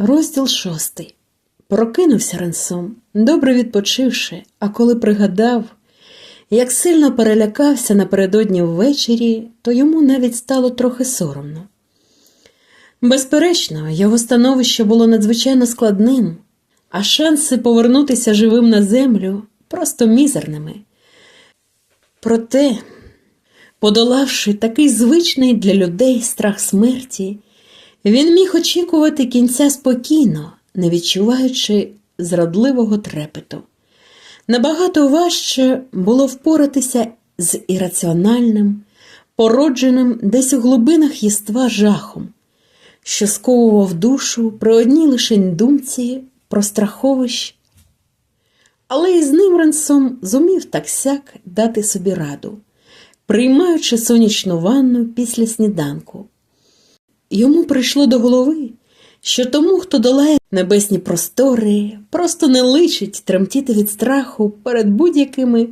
Розділ шостий. Прокинувся Ренсом, добре відпочивши, а коли пригадав, як сильно перелякався напередодні ввечері, то йому навіть стало трохи соромно. Безперечно, його становище було надзвичайно складним, а шанси повернутися живим на землю просто мізерними. Проте, подолавши такий звичний для людей страх смерті, він міг очікувати кінця спокійно, не відчуваючи зрадливого трепету. Набагато важче було впоратися з ірраціональним, породженим десь у глибинах єства жахом, що сковував душу при одній лише думці про страховищ. Але і з ним Ренсом зумів так сяк дати собі раду, приймаючи сонячну ванну після сніданку. Йому прийшло до голови, що тому, хто долає небесні простори, просто не личить тремтіти від страху перед будь-якими,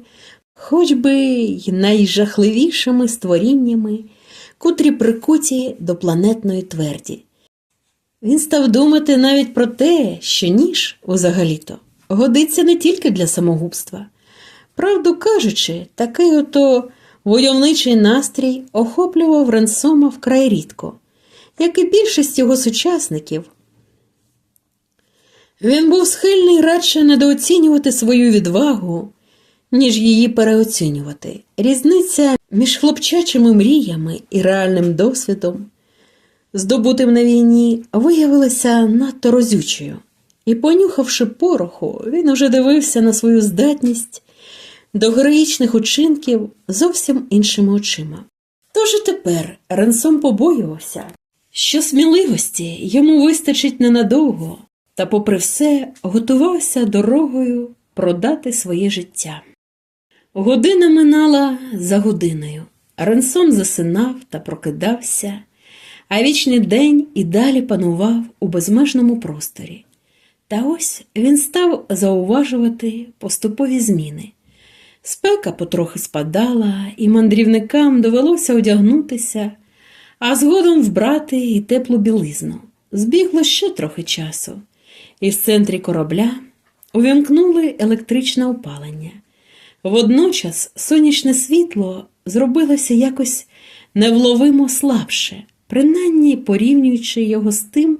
хоч би й найжахливішими створіннями, котрі прикуті до планетної тверді. Він став думати навіть про те, що ніж, взагалі-то, годиться не тільки для самогубства. Правду кажучи, такий ото войовничий настрій охоплював Ренсома вкрай рідко як і більшість його сучасників. Він був схильний радше недооцінювати свою відвагу, ніж її переоцінювати. Різниця між хлопчачими мріями і реальним досвідом, здобутим на війні, виявилася надто розючою, і, понюхавши пороху, він уже дивився на свою здатність до героїчних учинків зовсім іншими очима. Тож і тепер Ренсом побоювався, що сміливості йому вистачить ненадовго, та, попри все, готувався дорогою продати своє життя. Година минала за годиною. Ренсом засинав та прокидався, а вічний день і далі панував у безмежному просторі. Та ось він став зауважувати поступові зміни. Спека потрохи спадала, і мандрівникам довелося одягнутися а згодом вбрати і теплу білизну. Збігло ще трохи часу, і в центрі корабля увімкнули електричне опалення. Водночас сонячне світло зробилося якось невловимо слабше, принаймні порівнюючи його з тим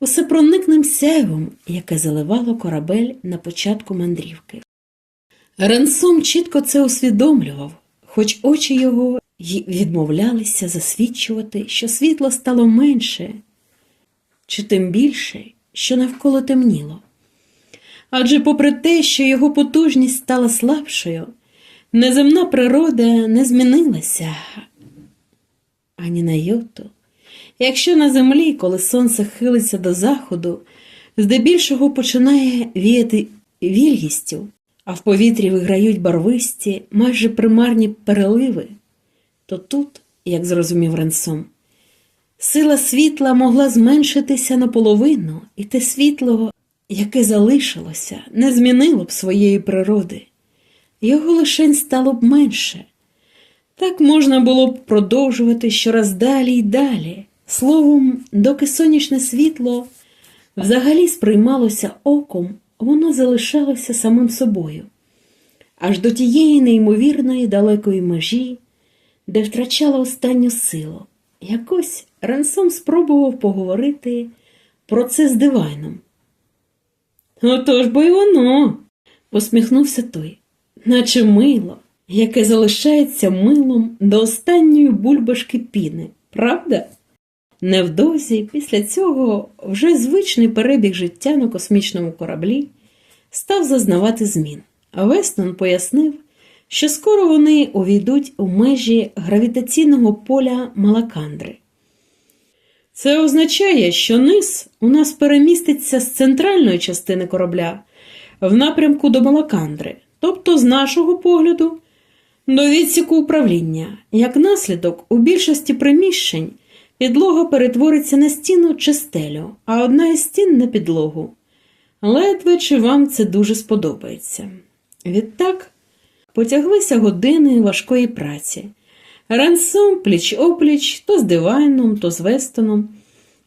усепроникним сяйвом, яке заливало корабель на початку мандрівки. Ренсом чітко це усвідомлював, хоч очі його й відмовлялися засвідчувати, що світло стало менше, чи тим більше, що навколо темніло. Адже, попри те, що його потужність стала слабшою, неземна природа не змінилася ані на йоту. Якщо на землі, коли сонце хилиться до заходу, здебільшого починає віяти вільгістю, а в повітрі виграють барвисті, майже примарні переливи, то тут, як зрозумів Ренсом, сила світла могла зменшитися наполовину, і те світло, яке залишилося, не змінило б своєї природи, його лишень стало б менше. Так можна було б продовжувати щораз далі й далі. Словом, доки сонячне світло взагалі сприймалося оком, воно залишалося самим собою, аж до тієї неймовірної далекої межі, де втрачала останню силу. Якось Ренсом спробував поговорити про це з дивайном. Отож бо й воно, посміхнувся той, наче мило, яке залишається милом до останньої бульбашки піни, правда? Невдовзі після цього вже звичний перебіг життя на космічному кораблі став зазнавати змін. Вестон пояснив, що скоро вони увійдуть у межі гравітаційного поля Малакандри. Це означає, що низ у нас переміститься з центральної частини корабля в напрямку до Малакандри, тобто з нашого погляду до відсіку управління. Як наслідок, у більшості приміщень підлога перетвориться на стіну чи стелю, а одна із стін на підлогу. Ледве чи вам це дуже сподобається. Відтак потяглися години важкої праці. Рансом пліч опліч, то з дивайном, то з Вестоном,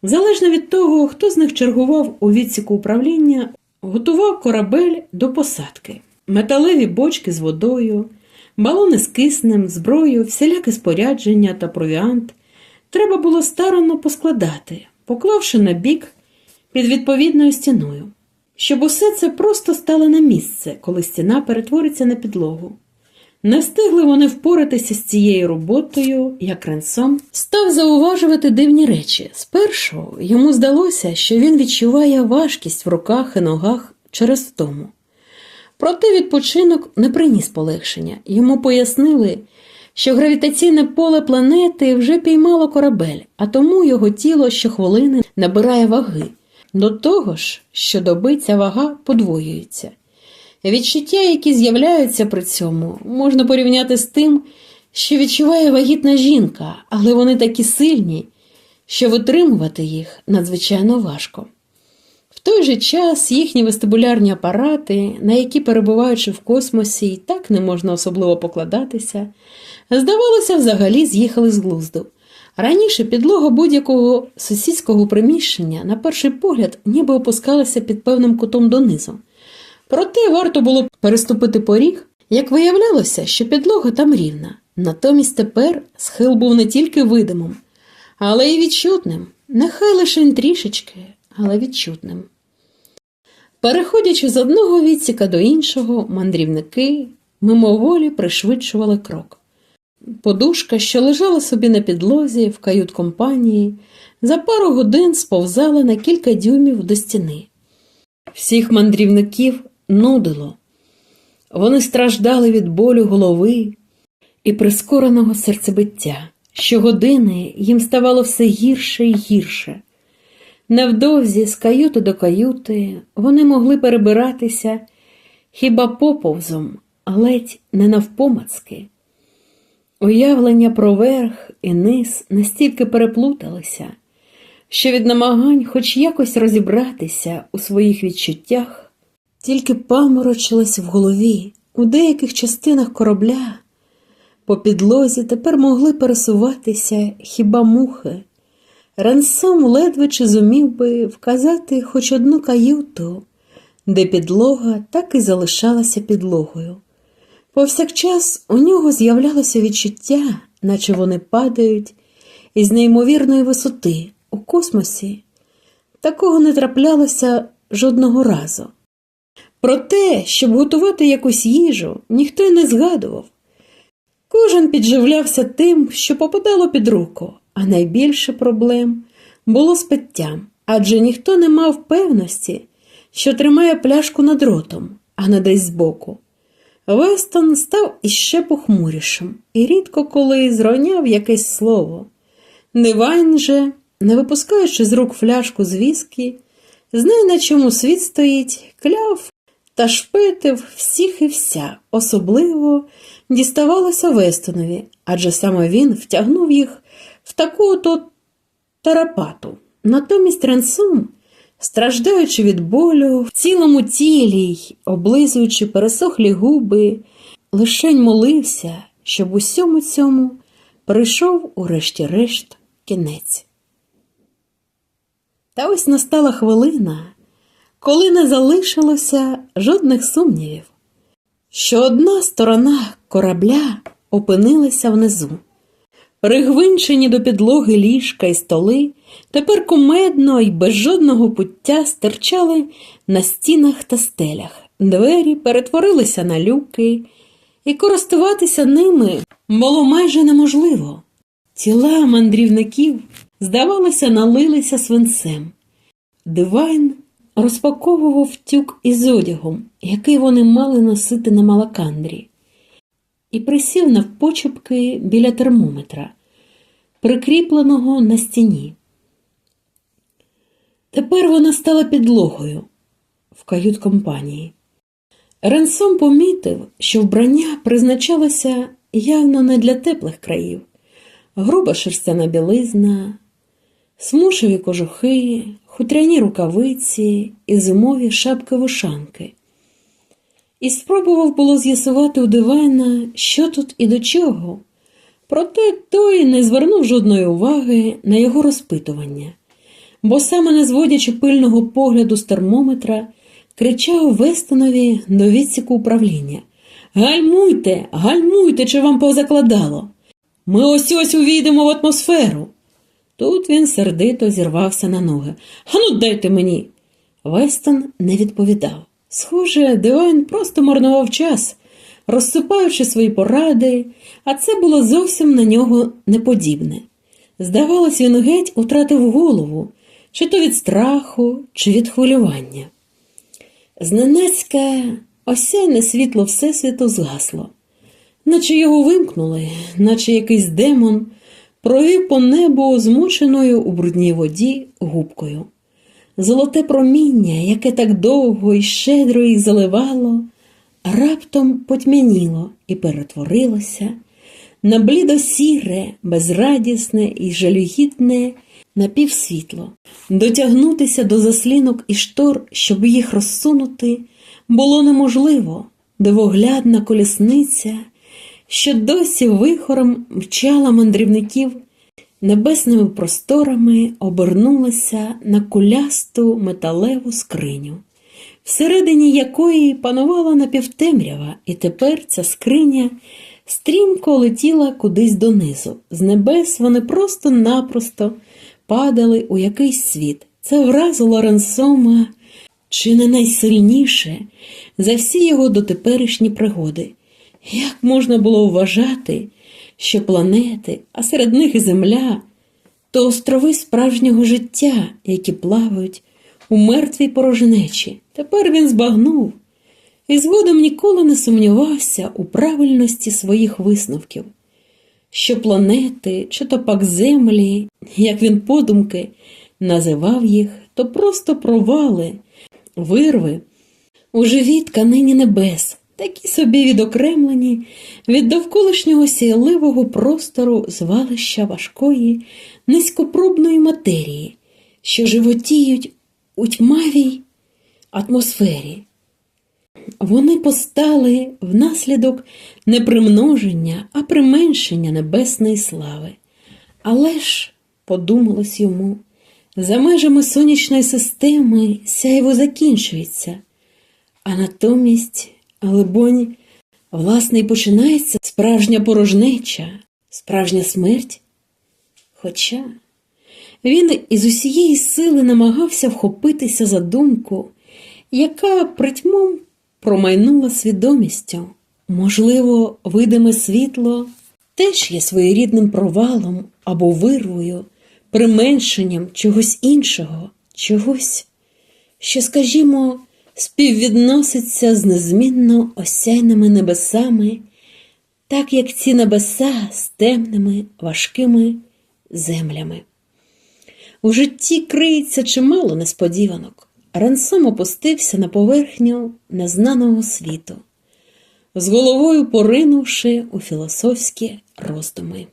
Залежно від того, хто з них чергував у відсіку управління, готував корабель до посадки, металеві бочки з водою, балони з киснем, зброю, всіляке спорядження та провіант. Треба було старанно поскладати, поклавши на бік під відповідною стіною, щоб усе це просто стало на місце, коли стіна перетвориться на підлогу. Не встигли вони впоратися з цією роботою, як Ренсом став зауважувати дивні речі. Спершу йому здалося, що він відчуває важкість в руках і ногах через втому. Проте відпочинок не приніс полегшення. Йому пояснили, що гравітаційне поле планети вже піймало корабель, а тому його тіло щохвилини набирає ваги. До того ж, щодоби ця вага подвоюється. Відчуття, які з'являються при цьому, можна порівняти з тим, що відчуває вагітна жінка, але вони такі сильні, що витримувати їх надзвичайно важко. В той же час їхні вестибулярні апарати, на які, перебуваючи в космосі, і так не можна особливо покладатися, здавалося, взагалі з'їхали з глузду. Раніше підлога будь-якого сусідського приміщення, на перший погляд, ніби опускалася під певним кутом донизу. Проте варто було переступити поріг, як виявлялося, що підлога там рівна. Натомість тепер схил був не тільки видимим, але й відчутним, нехай лише трішечки, але відчутним. Переходячи з одного відсіка до іншого, мандрівники мимоволі пришвидшували крок. Подушка, що лежала собі на підлозі в кают-компанії, за пару годин сповзала на кілька дюймів до стіни. Всіх мандрівників нудило. Вони страждали від болю голови і прискореного серцебиття. Щогодини їм ставало все гірше і гірше. Невдовзі з каюти до каюти вони могли перебиратися хіба поповзом, ледь не навпомацки. Уявлення про верх і низ настільки переплуталися, що від намагань хоч якось розібратися у своїх відчуттях, тільки паморочилось в голові у деяких частинах корабля. По підлозі тепер могли пересуватися хіба мухи. Рансом ледве чи зумів би вказати хоч одну каюту, де підлога так і залишалася підлогою. Повсякчас у нього з'являлося відчуття, наче вони падають із неймовірної висоти у космосі. Такого не траплялося жодного разу. Про те, щоб готувати якусь їжу, ніхто й не згадував. Кожен підживлявся тим, що попадало під руку, а найбільше проблем було з питтям, адже ніхто не мав певності, що тримає пляшку над ротом, а не десь збоку. Вестон став іще похмурішим і рідко коли зроняв якесь слово. Дивайн же, не випускаючи з рук фляжку з віскі, знає, на чому світ стоїть, кляв та шпитив всіх і вся, особливо діставалося Вестонові, адже саме він втягнув їх в таку то тарапату. Натомість Ренсум, страждаючи від болю, в цілому тілі й облизуючи пересохлі губи, лишень молився, щоб усьому цьому прийшов урешті-решт кінець. Та ось настала хвилина, коли не залишилося жодних сумнівів, що одна сторона корабля опинилася внизу. Пригвинчені до підлоги ліжка і столи тепер кумедно і без жодного пуття стирчали на стінах та стелях. Двері перетворилися на люки, і користуватися ними було майже неможливо. Тіла мандрівників, здавалося, налилися свинцем. Дивайн розпаковував тюк із одягом, який вони мали носити на малакандрі і присів навпочепки біля термометра, прикріпленого на стіні. Тепер вона стала підлогою в кают-компанії. Ренсом помітив, що вбрання призначалося явно не для теплих країв, груба шерстяна білизна, смушеві кожухи, хутряні рукавиці і зимові шапки вишанки і спробував було з'ясувати у дивана, що тут і до чого. Проте той не звернув жодної уваги на його розпитування. бо саме не зводячи пильного погляду з термометра, кричав Вестонові до відсіку управління. Гальмуйте, гальмуйте, чи вам позакладало. Ми ось ось увійдемо в атмосферу. Тут він сердито зірвався на ноги. Ану, дайте мені. Вестон не відповідав. Схоже, Девайн просто марнував час, розсипаючи свої поради, а це було зовсім на нього неподібне. Здавалось, він геть утратив голову, чи то від страху, чи від хвилювання. Зненацька осяйне світло Всесвіту згасло, наче його вимкнули, наче якийсь демон провів по небу змученою у брудній воді губкою. Золоте проміння, яке так довго і щедро їх заливало, раптом потьмяніло і перетворилося на блідосіре, безрадісне і жалюгідне напівсвітло. Дотягнутися до заслінок і штор, щоб їх розсунути, було неможливо. Дивоглядна колісниця, що досі вихором мчала мандрівників небесними просторами, обернулася на кулясту металеву скриню, всередині якої панувала напівтемрява, і тепер ця скриня стрімко летіла кудись донизу. З небес вони просто-напросто падали у якийсь світ. Це вразило Рансома чи не найсильніше за всі його дотеперішні пригоди. Як можна було вважати, що планети, а серед них і Земля, то острови справжнього життя, які плавають у мертвій порожнечі. Тепер він збагнув і згодом ніколи не сумнівався у правильності своїх висновків, що планети, чи то пак землі, як він подумки називав їх, то просто провали, вирви у живій тканині небес, такі собі відокремлені від довколишнього сіяливого простору звалища важкої, низькопробної матерії, що животіють у тьмавій атмосфері. Вони постали внаслідок не примноження, а применшення небесної слави. Але ж, подумалось йому, за межами сонячної системи сяйво закінчується, а натомість, либонь, власне, і починається справжня порожнеча, справжня смерть. Хоча він із усієї сили намагався вхопитися за думку, яка притьмом промайнула свідомістю. Можливо, видиме світло теж є своєрідним провалом або вирвою, применшенням чогось іншого, чогось, що, скажімо, співвідноситься з незмінно осяйними небесами, так як ці небеса з темними, важкими землями. У житті криється чимало несподіванок. Рансом опустився на поверхню незнаного світу, з головою поринувши у філософські роздуми.